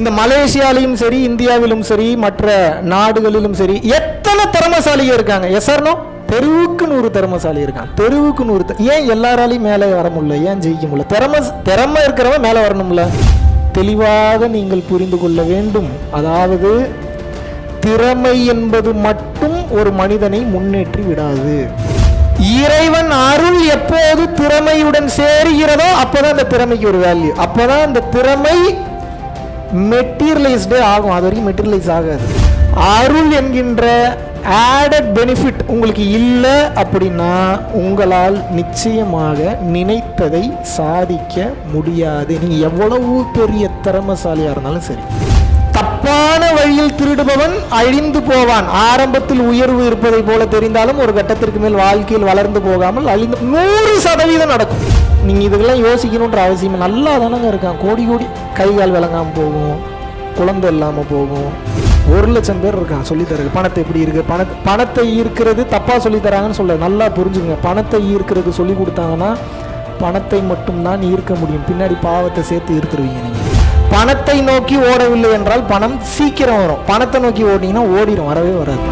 இந்த மலேசியாலையும் சரி இந்தியாவிலும் சரி மற்ற நாடுகளிலும் சரி எத்தனை திறமசாலிகள் இருக்காங்க? எஸ்ஆர்னோ தெருவுக்கு நூறு திறமசாலி இருக்கான் தெருவுக்கு நூறு ஏன் எல்லாராலையும் மேலே வர முடியல? ஏன் ஜெயிக்க முடியல? திறமை திறமை இருக்கிறவன் மேலே வரணும்ல. தெளிவாக நீங்கள் புரிந்து கொள்ள வேண்டும். அதாவது திறமை என்பது மட்டும் ஒரு மனிதனை முன்னேற்றி விடாது. இறைவன் அருள் எப்போது திறமையுடன் சேருகிறதோ அப்போதான் அந்த திறமைக்கு ஒரு வேல்யூ அப்போதான் அந்த திறமை மெட்டீரியலைஸ்டே ஆகும். அது வரைக்கும் மெட்டீரியலைஸ் ஆகாது. அருள் என்கின்ற ஆடட் பெனிஃபிட் உங்களுக்கு இல்லை அப்படின்னா உங்களால் நிச்சயமாக நினைத்ததை சாதிக்க முடியாது. நீங்கள் எவ்வளவு பெரிய திறமசாலியாக இருந்தாலும் சரி. வழியில் திருடுபவன் அழிந்து போவான். ஆரம்பத்தில் உயர்வு இருப்பதை போல தெரிந்தாலும் ஒரு கட்டத்திற்கு மேல் வாழ்க்கையில் வளர்ந்து போகாமல் அழிந்து நூறு சதவீதம் நடக்கும். நீங்கள் இதுக்கெல்லாம் யோசிக்கணுன்ற அவசியம் நல்லா தானங்க இருக்கான். கோடி கோடி கை கால் விளங்காமல் போகும். குழந்தை இல்லாமல் போகும். ஒரு லட்சம் பேர் இருக்கான். சொல்லித்தரது பணத்தை எப்படி இருக்கு? பண பணத்தை ஈர்க்கிறது தப்பாக சொல்லித்தராங்கன்னு சொல்ல நல்லா புரிஞ்சுக்கங்க பணத்தை ஈர்க்கிறது சொல்லி கொடுத்தாங்கன்னா பணத்தை மட்டும்தான் ஈர்க்க முடியும். பின்னாடி பாவத்தை சேர்த்து ஈர்த்துருவீங்க நீங்கள் பணத்தை நோக்கி ஓடவில்லை என்றால் பணம் சீக்கிரம் வரும். பணத்தை நோக்கி ஓடினீங்கன்னா ஓடிடும் வரவே வராது.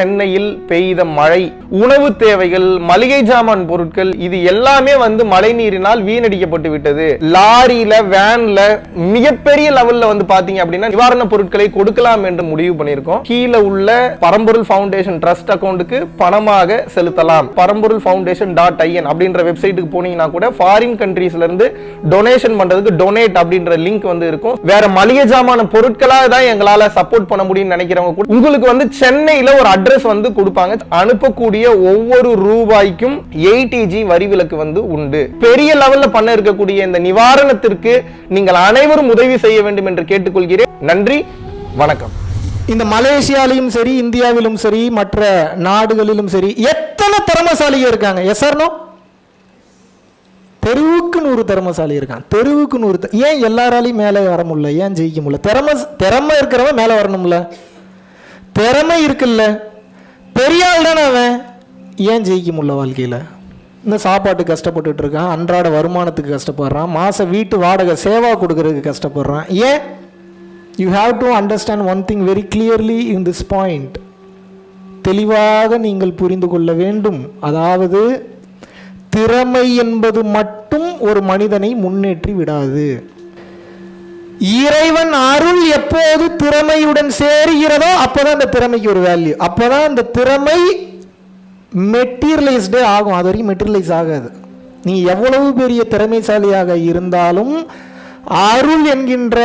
சென்னையில் பெய்த மழை உணவு தேவைகள் மளிகை ஜாமான் பொருட்கள் இது எல்லாமே வந்து மழை நீரினால் வீணடிக்கப்பட்டு விட்டது. லாரியில வேன்ல மிகப்பெரிய லெவல்ல வந்து பாத்தீங்க அப்படின்னா நிவாரண பொருட்களை கொடுக்கலாம் என்று முடிவு பண்ணியிருக்கோம். கீழே உள்ள பரம்பொருள் ஃபவுண்டேஷன் ட்ரஸ்ட் அக்கௌண்ட்டுக்கு பணமாக செலுத்தலாம். பரம்பொருள் ஃபவுண்டேஷன் டாட் ஐஎன் அப்படின்ற வெப்சைட்டுக்கு போனீங்கன்னா கூட ஃபாரின் கண்ட்ரீஸ்ல இருந்து டொனேஷன் பண்றதுக்கு டொனேட் அப்படின்ற லிங்க் வந்து இருக்கும். வேற மளிகை ஜாமான பொருட்களாக தான் எங்களால சப்போர்ட் பண்ண முடியும்னு நினைக்கிறவங்க கூட உங்களுக்கு வந்து சென்னையில ஒரு அட்ரஸ் அட்ரஸ் வந்து கொடுப்பாங்க. அனுப்பக்கூடிய ஒவ்வொரு ரூபாய்க்கும் எயிட்டிஜி வரி விலக்கு வந்து உண்டு. பெரிய லெவல்ல பண்ண இருக்கக்கூடிய இந்த நிவாரணத்திற்கு நீங்கள் அனைவரும் உதவி செய்ய வேண்டும் என்று கேட்டுக்கொள்கிறேன். நன்றி வணக்கம். இந்த மலேசியாலையும் சரி இந்தியாவிலும் சரி மற்ற நாடுகளிலும் சரி எத்தனை திறமசாலிகள் இருக்காங்க? எஸ்ஆர்னோ தெருவுக்கு நூறு திறமசாலி இருக்கான் தெருவுக்கு நூறு ஏன் எல்லாராலையும் மேலே வர முடியல? ஏன் ஜெயிக்க முடியல? திறமை திறமை இருக்கிறவன் மேலே வரணும்ல. திறமை இருக்குல்ல. பெரிய ஆள் தானே அவன்? ஏன் ஜெயிக்க முடியல வாழ்க்கையில்? இந்த சாப்பாட்டு கஷ்டப்பட்டுட்டு இருக்கான் அன்றாட வருமானத்துக்கு கஷ்டப்படுறான் மாத வீட்டு வாடகை சேவா கொடுக்கறதுக்கு கஷ்டப்படுறான். ஏன்? You have to understand one thing very clearly in this point தெளிவாக நீங்கள் புரிந்து கொள்ள வேண்டும். அதாவது திறமை என்பது மட்டும் ஒரு மனிதனை முன்னேற்றி விடாது. இறைவன் அருள் எப்போது திறமையுடன் சேருகிறதோ அப்போதான் அந்த திறமைக்கு ஒரு வேல்யூ அப்போதான் அந்த திறமை மெட்டீரியலைஸ்டே ஆகும். அது வரைக்கும் மெட்டீரியலைஸ் ஆகாது. நீ எவ்வளவு பெரிய திறமைசாலியாக இருந்தாலும் அருள் என்கின்ற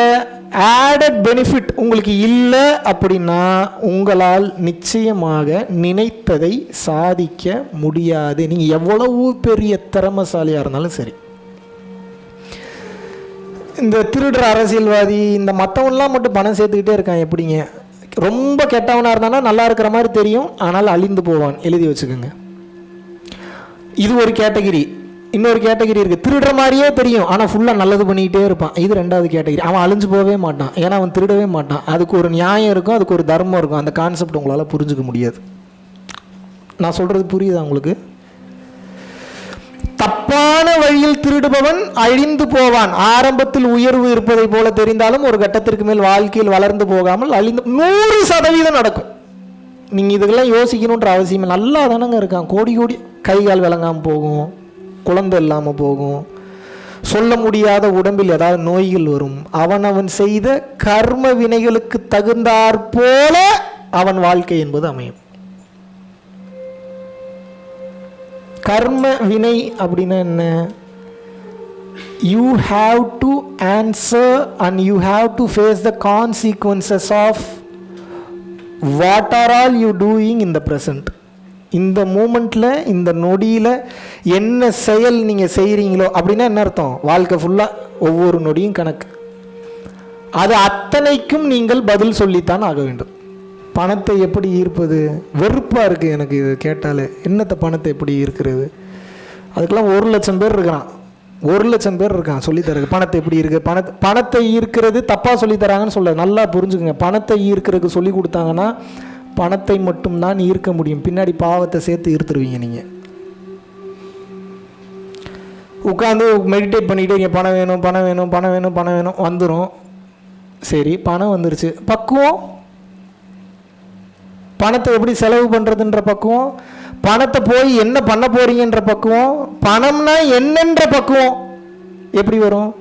ஆடட் பெனிஃபிட் உங்களுக்கு இல்லை அப்படின்னா உங்களால் நிச்சயமாக நினைத்ததை சாதிக்க முடியாது. நீங்கள் எவ்வளவு பெரிய திறமைசாலியாக இருந்தாலும் சரி. இந்த திருடுற அரசியல்வாதி இந்த மற்றவன்லாம் மட்டும் பணம் சேர்த்துக்கிட்டே இருக்கான் எப்படிங்க? ரொம்ப கெட்டவனாக இருந்தானா நல்லா இருக்கிற மாதிரி தெரியும் ஆனால் அழிந்து போவான். எழுதி வச்சுக்கோங்க. இது ஒரு கேட்டகிரி. இன்னொரு கேட்டகிரி இருக்குது திருடுற மாதிரியே தெரியும் ஆனால் ஃபுல்லாக நல்லது பண்ணிக்கிட்டே இருப்பான். இது ரெண்டாவது கேட்டகிரி. அவன் அழிஞ்சு போகவே மாட்டான். ஏன்னா அவன் திருடவே மாட்டான். அதுக்கு ஒரு நியாயம் இருக்கும் அதுக்கு ஒரு தர்மம் இருக்கும். அந்த கான்செப்ட் உங்களால் புரிஞ்சுக்க முடியாது. நான் சொல்கிறது புரியுதா உங்களுக்கு? தப்பான வழியில் திருடுபவன் அழிந்து போவான். ஆரம்பத்தில் உயர்வு இருப்பதை போல தெரிந்தாலும் ஒரு கட்டத்திற்கு மேல் வாழ்க்கையில் வளர்ந்து போகாமல் அழிந்து நூறு சதவீதம் நடக்கும். நீங்கள் இதுக்கெல்லாம் யோசிக்கணுன்ற அவசியம் நல்லா தானங்க இருக்கான். கோடி கோடி கை கால் விளங்காமல் போகும். குழந்தை இல்லாமல் போகும். சொல்ல முடியாத உடம்பில் ஏதாவது நோய்கள் வரும். அவன் அவன் செய்த கர்ம வினைகளுக்கு தகுந்தாற் போல அவன் வாழ்க்கை என்பது அமையும். கர்ம வினை அப்படின்னா என்ன? You have to answer and you have to face the consequences of what are all you doing in the present இந்த மூமெண்ட்டில் இந்த நொடியில் என்ன செயல் நீங்கள் செய்கிறீங்களோ அப்படின்னா என்ன அர்த்தம்? வாழ்க்கை ஃபுல்லாக ஒவ்வொரு நொடியும் கணக்கு. அது அத்தனைக்கும் நீங்கள் பதில் சொல்லித்தான் ஆக வேண்டும். பணத்தை எப்படி ஈர்ப்பது? வெறுப்பாக இருக்குது எனக்கு இது கேட்டாலே. என்னத்தை பணத்தை எப்படி ஈர்க்கிறது? அதுக்கெல்லாம் ஒரு லட்சம் பேர் இருக்கிறான் ஒரு லட்சம் பேர் இருக்கான் சொல்லித்தரக்கு. பணத்தை எப்படி இருக்குது பணத்தை பணத்தை ஈர்க்கிறது தப்பாக சொல்லித்தராங்கன்னு சொல்ல நல்லா புரிஞ்சுக்குங்க. பணத்தை ஈர்க்கிறதுக்கு சொல்லி கொடுத்தாங்கன்னா பணத்தை மட்டும்தான் ஈர்க்க முடியும். பின்னாடி பாவத்தை சேர்த்து ஈர்த்துருவீங்க நீங்கள் உட்காந்து மெடிடேட் பண்ணிக்கிட்டே இங்கே பணம் வேணும் பணம் வேணும் பணம் வேணும் பணம் வேணும் வந்துடும் சரி பணம் வந்துருச்சு. பக்குவம்? பணத்தை எப்படி செலவு பண்ணுறதுன்ற பக்குவம் பணத்தை போய் என்ன பண்ண போகிறீங்கன்ற பக்குவம் பணம்னா என்னன்ற பக்குவம் எப்படி வரும்?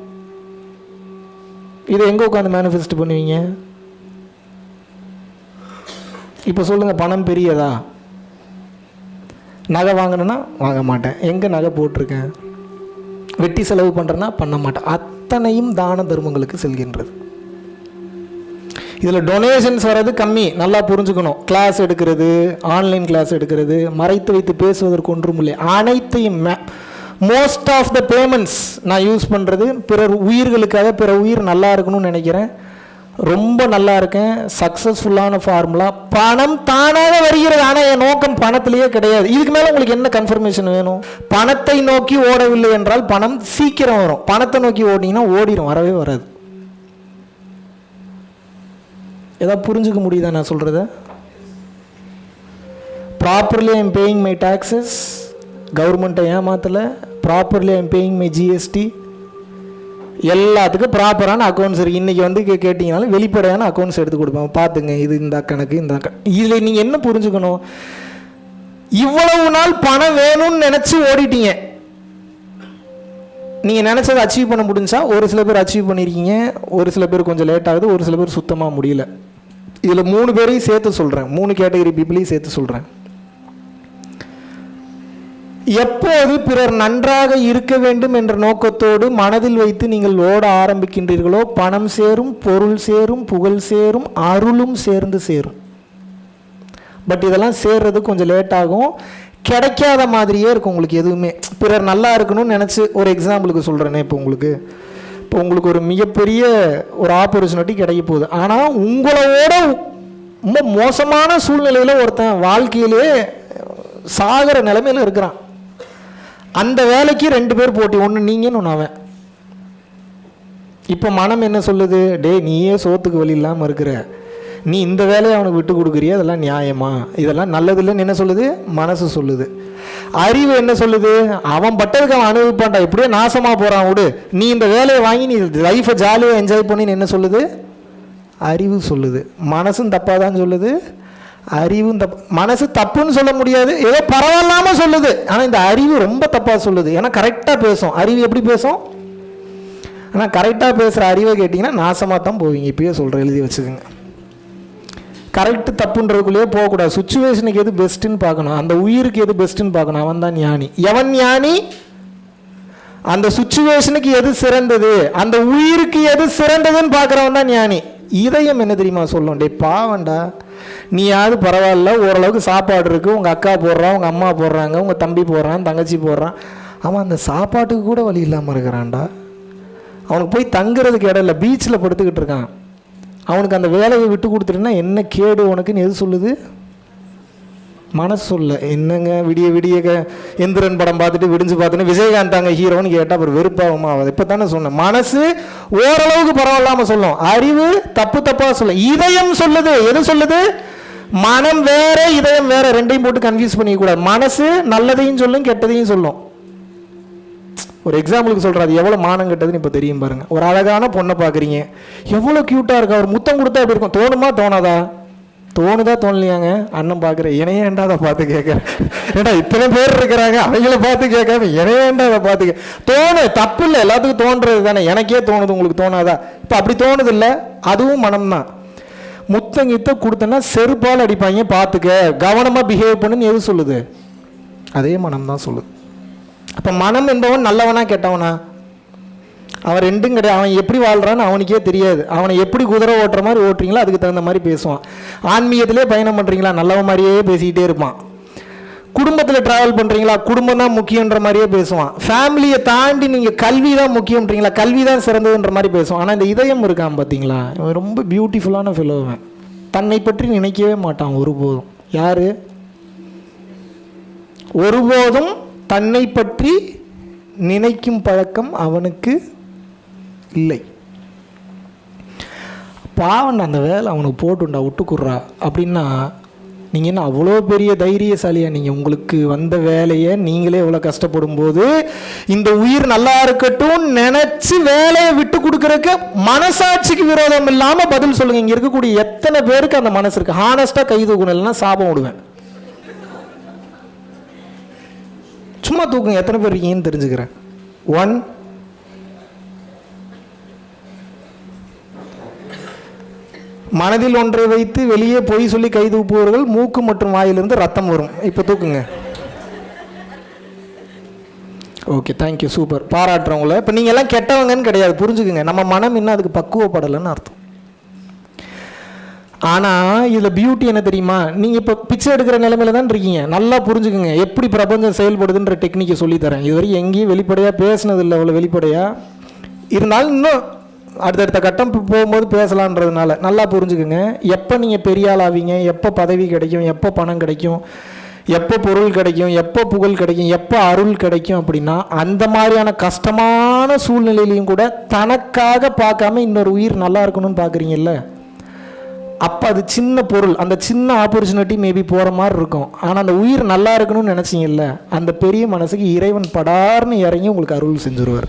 இதை எங்கே உட்காந்து மேனிஃபெஸ்ட் பண்ணுவீங்க? இப்போ சொல்லுங்கள் பணம் பெரியதா? நகை வாங்கினேன்னா வாங்க மாட்டேன். எங்கே நகை போட்டிருக்கேன்? வெட்டி செலவு பண்ணுறேன்னா பண்ண மாட்டேன். அத்தனையும் தான தர்மங்களுக்கு செல்கின்றது. இதில் டொனேஷன்ஸ் வர்றது கம்மி. நல்லா புரிஞ்சுக்கணும். கிளாஸ் எடுக்கிறது ஆன்லைன் கிளாஸ் எடுக்கிறது மறைத்து வைத்து பேசுவதற்கு ஒன்றும் இல்லை. அனைத்தையும் மோஸ்ட் ஆஃப் த பேமெண்ட்ஸ் நான் யூஸ் பண்ணுறது பிறர் உயிர்களுக்காக பிற உயிர் நல்லா இருக்கணும்னு நினைக்கிறேன். ரொம்ப நல்லா இருக்கேன். சக்ஸஸ்ஃபுல்லான ஃபார்முலா பணம் தானாக வருகிறது. ஆனால் என் நோக்கம் பணத்திலேயே கிடையாது. இதுக்கு மேலே உங்களுக்கு என்ன கன்ஃபர்மேஷன் வேணும்? பணத்தை நோக்கி ஓடவில்லை என்றால் பணம் சீக்கிரம் வரும். பணத்தை நோக்கி ஓடினீங்கன்னா ஓடிடும் வரவே வராது. ஏதாவது புரிஞ்சுக்க முடியுதா நான் சொல்கிறத properly I'm paying my taxes கவர்மெண்ட்டை ஏமாற்றலை properly I'm paying my GST எல்லாத்துக்கும் ப்ராப்பரான அக்கௌண்ட்ஸ் இருக்குது இன்றைக்கி வந்து கே கேட்டிங்கனாலும் வெளிப்படையான அக்கௌண்ட்ஸ் எடுத்து கொடுப்பேன் பார்த்துங்க இது இந்த கணக்கு இந்த கணக்கு. இதில் நீங்கள் என்ன புரிஞ்சுக்கணும்? இவ்வளவு நாள் பணம் வேணும்னு நினச்சி ஓடிட்டீங்க. நீங்கள் நினச்சதை அச்சீவ் பண்ண முடிஞ்சா ஒரு சில பேர் அச்சீவ் பண்ணியிருக்கீங்க ஒரு சில பேர் கொஞ்சம் லேட் ஆகுது ஒரு சில பேர் சுத்தமாக முடியல. இதில் மூணு பேரையும் சேர்த்து சொல்கிறேன் மூணு கேட்டகரி பீப்புளையும் சேர்த்து சொல்கிறேன் எப்போது பிறர் நன்றாக இருக்க வேண்டும் என்ற நோக்கத்தோடு மனதில் வைத்து நீங்கள் ஓட ஆரம்பிக்கின்றீர்களோ பணம் சேரும் பொருள் சேரும் புகழ் சேரும் அருளும் சேர்ந்து சேரும். பட் இதெல்லாம் சேர்றது கொஞ்சம் லேட் ஆகும். கிடைக்காத மாதிரியே இருக்கும் உங்களுக்கு எதுவுமே. பிறர் நல்லா இருக்கணும்னு நினச்சி ஒரு எக்ஸாம்பிளுக்கு சொல்கிறேனே இப்போ உங்களுக்கு. இப்போ உங்களுக்கு ஒரு மிகப்பெரிய ஒரு ஆப்பர்ச்சுனிட்டி கிடைக்க போகுது. ஆனால் உங்களோட ரொம்ப மோசமான சூழ்நிலையில் ஒருத்தன் வாழ்க்கையிலே சாகிற நிலைமையில் இருக்கிறான். அந்த வேலைக்கு ரெண்டு பேர் போட்டி ஒன்று நீங்கன்னு ஒன்று அவன். இப்போ மனம் என்ன சொல்லுது? டேய் நீயே சோத்துக்கு வழி இல்லாமல் இருக்கிற. நீ இந்த வேலையை அவனுக்கு விட்டு கொடுக்குறியா? அதெல்லாம் நியாயமா? இதெல்லாம் நல்லது இல்லைன்னு என்ன சொல்லுது? மனசு சொல்லுது. அறிவு என்ன சொல்லுது? அவன் பட்டதுக்கு அவன் அனுபவிப்பான்டா. எப்படியோ நாசமாக போகிறான் விடு. நீ இந்த வேலையை வாங்கி நீ லைஃப்பை ஜாலியாக என்ஜாய் பண்ணின்னு என்ன சொல்லுது? அறிவு சொல்லுது. மனசும் தப்பாக தான் சொல்லுது. அறிவும் தப்பு மனசு தப்புன்னு சொல்ல முடியாது. ஏதோ பரவாயில்லாமல் சொல்லுது. ஆனால் இந்த அறிவு ரொம்ப தப்பாக சொல்லுது. ஏன்னா கரெக்டாக பேசும். அறிவு எப்படி பேசும்? ஆனால் கரெக்டாக பேசுகிற அறிவை கேட்டிங்கன்னா நாசமாக தான் போவீங்க. இப்பயே சொல்கிறேன் எழுதி வச்சுக்கோங்க. கரெக்டு தப்புன்றதுக்குள்ளேயே போகக்கூடாது. சுச்சுவேஷனுக்கு எது பெஸ்ட்டுன்னு பார்க்கணும். அந்த உயிருக்கு எது பெஸ்ட்டுன்னு பார்க்கணும். அவன் தான் ஞானி. எவன் ஞானி? அந்த சுச்சுவேஷனுக்கு எது சிறந்தது? அந்த உயிருக்கு எது சிறந்ததுன்னு பார்க்குறவன் தான் ஞானி. இதயம் என்ன தெரியுமா சொல்லும்? டே பாவண்டா நீயாவது பரவாயில்ல ஓரளவுக்கு சாப்பாடு இருக்குது உங்கள் அக்கா போடுறான் உங்கள் அம்மா போடுறாங்க உங்கள் தம்பி போடுறான் தங்கச்சி போடுறான். அவன் அந்த சாப்பாட்டுக்கு கூட வழி இல்லாமல் இருக்கிறான்டா. அவனுக்கு போய் தங்குறதுக்கு இடம் இல்லை. பீச்சில் படுத்துக்கிட்டு இருக்கான். அவனுக்கு அந்த வேலையை விட்டு கொடுத்துட்டுனா என்ன கேடு உனக்குன்னு எது சொல்லுது? மனசு சொல்ல என்னங்க விடிய விடிய க- எந்திரன் படம் பார்த்துட்டு விடிஞ்சு பார்த்துன்னு விஜயகாந்த் தாங்க ஹீரோன்னு கேட்டால் அப்புறம் வெறுப்பாகுமா? இப்போ தானே சொன்னேன். மனசு ஓரளவுக்கு பரவாயில்லாமல் சொல்லும். அறிவு தப்பு தப்பாக சொல்லும் இதயம் சொல்லுது. எது சொல்லுது? மனம் வேற இதயம் வேற. ரெண்டையும் போட்டு கன்ஃபியூஸ் பண்ணிக்கக்கூடாது. மனசு நல்லதையும் சொல்லும் கெட்டதையும் சொல்லும். ஒரு எக்ஸாம்பிளுக்கு சொல்கிறேன் அது எவ்வளோ மானம் கெட்டதுன்னு இப்போ தெரியும் பாருங்கள் ஒரு அழகான பொண்ணை பார்க்குறீங்க. எவ்வளோ க்யூட்டாக இருக்கா? ஒரு முத்தம் கொடுத்தா எப்படி இருக்கும்? தோணுமா? தோணாதா? தோணுதா தோணலையாங்க? அண்ணன் பார்க்குற இணையேண்டா அதை பார்த்து கேட்குறேன் ஏண்டா இத்தனை பேர் இருக்கிறாங்க அவங்கள பார்த்து கேட்காம இணையேண்டா அதை பார்த்து தோணு தப்பு இல்லை எல்லாத்துக்கும் தோன்றது தானே. எனக்கே தோணுது உங்களுக்கு தோணாதா? இப்போ அப்படி தோணுது இல்லை அதுவும் மனம்தான் முத்தம் கொடுத்தனா செருப்பால் அடிப்பாங்க பார்த்துக்க. கவனமாக பிஹேவ் பண்ணுன்னு எது சொல்லுது? அதே மனம் தான் சொல்லுது. அப்போ மனம் என்பவன் நல்லவனா கெட்டவனா? அவன் ரெண்டும் கிடையாது. அவன் எப்படி வாழ்கிறான்னு அவனுக்கே தெரியாது. அவனை எப்படி குதிரை ஓட்டுற மாதிரி ஓட்டுறீங்களோ அதுக்கு தகுந்த மாதிரி பேசுவான். ஆன்மீகத்திலே பயணம் பண்ணுறீங்களா நல்லவ மாதிரியே பேசிக்கிட்டே இருப்பான். குடும்பத்தில் ட்ராவல் பண்ணுறீங்களா குடும்பம் தான் முக்கியன்ற மாதிரியே பேசுவான். ஃபேமிலியை தாண்டி நீங்கள் கல்வி தான் முக்கியன்றீங்களா கல்வி தான் சிறந்ததுன்ற மாதிரி பேசுவான். ஆனால் இந்த இதயம் இருக்கான் பார்த்தீங்களா இவன் ரொம்ப பியூட்டிஃபுல்லான ஃபிலோவன் தன்னை பற்றி நினைக்கவே மாட்டான் ஒருபோதும். யார்? ஒருபோதும் தன்னை பற்றி நினைக்கும் பழக்கம் அவனுக்கு இல்லை. பாவன் அந்த வேலை அவனுக்கு போட்டுண்டா விட்டுக்குறா அப்படின்னா நீங்கள் என்ன அவ்வளோ பெரிய தைரியசாலியா நீங்கள் உங்களுக்கு வந்த வேலையை நீங்களே இவ்வளோ கஷ்டப்படும் போது இந்த உயிர் நல்லா இருக்கட்டும் நினச்சி வேலையை விட்டு கொடுக்குறக்கு மனசாட்சிக்கு விரோதம் இல்லாமல் பதில் சொல்லுங்கள் இங்கே இருக்கக்கூடிய எத்தனை பேருக்கு அந்த மனசு இருக்குது ஹானஸ்ட்டாக கை தூக்கணும் இல்லைன்னா சாபம் விடுவேன். சும்மா தூக்குங்க. எத்தனை பேர் இருக்கீங்கன்னு தெரிஞ்சுக்கிறேன். ஒன் மனதில் ஒன்றை வைத்து வெளியே பொய் சொல்லி கை தூப்புவர்கள் மூக்கு மற்றும் வாயிலிருந்து ரத்தம் வரும். இப்போ தூக்குங்க. ஓகே தேங்க்யூ சூப்பர் பாராட்டுறவங்கள. இப்போ நீங்கள் எல்லாம் கெட்டவங்கன்னு கிடையாது. புரிஞ்சுக்குங்க. நம்ம மனம் இன்னும் அதுக்கு பக்குவப்படலைன்னு அர்த்தம். ஆனால் இதில் பியூட்டி என்ன தெரியுமா? நீங்கள் இப்போ பிச்சை எடுக்கிற நிலமையில தான் இருக்கீங்க. நல்லா புரிஞ்சுக்குங்க. எப்படி பிரபஞ்சம் செயல்படுதுன்ற டெக்னிக்கை சொல்லித்தரேன் இதுவரை எங்கேயும் வெளிப்படையாக பேசினதில்லை அவ்வளோ வெளிப்படையாக இருந்தாலும் இன்னும் அடுத்தடுத்த கட்டம் போகும்போது பேசலான்றதுனால நல்லா புரிஞ்சுக்குங்க. எப்போ நீங்கள் பெரிய ஆள் ஆவீங்க? எப்போ பதவி கிடைக்கும்? எப்போ பணம் கிடைக்கும்? எப்போ பொருள் கிடைக்கும்? எப்போ புகழ் கிடைக்கும்? எப்போ அருள் கிடைக்கும் அப்படின்னா அந்த மாதிரியான கஷ்டமான சூழ்நிலையிலையும் கூட தனக்காக பார்க்காம இன்னொரு உயிர் நல்லா இருக்கணும்னு பார்க்குறீங்கல்ல? அப்போ அது சின்ன பொருள். அந்த சின்ன ஆப்பர்ச்சுனிட்டி மேபி போகிற மாதிரி இருக்கும். ஆனால் அந்த உயிர் நல்லா இருக்கணும்னு நினச்சிங்கல்ல அந்த பெரிய மனசுக்கு இறைவன் படார்னு இறங்கி உங்களுக்கு அருள் செஞ்சுருவார்.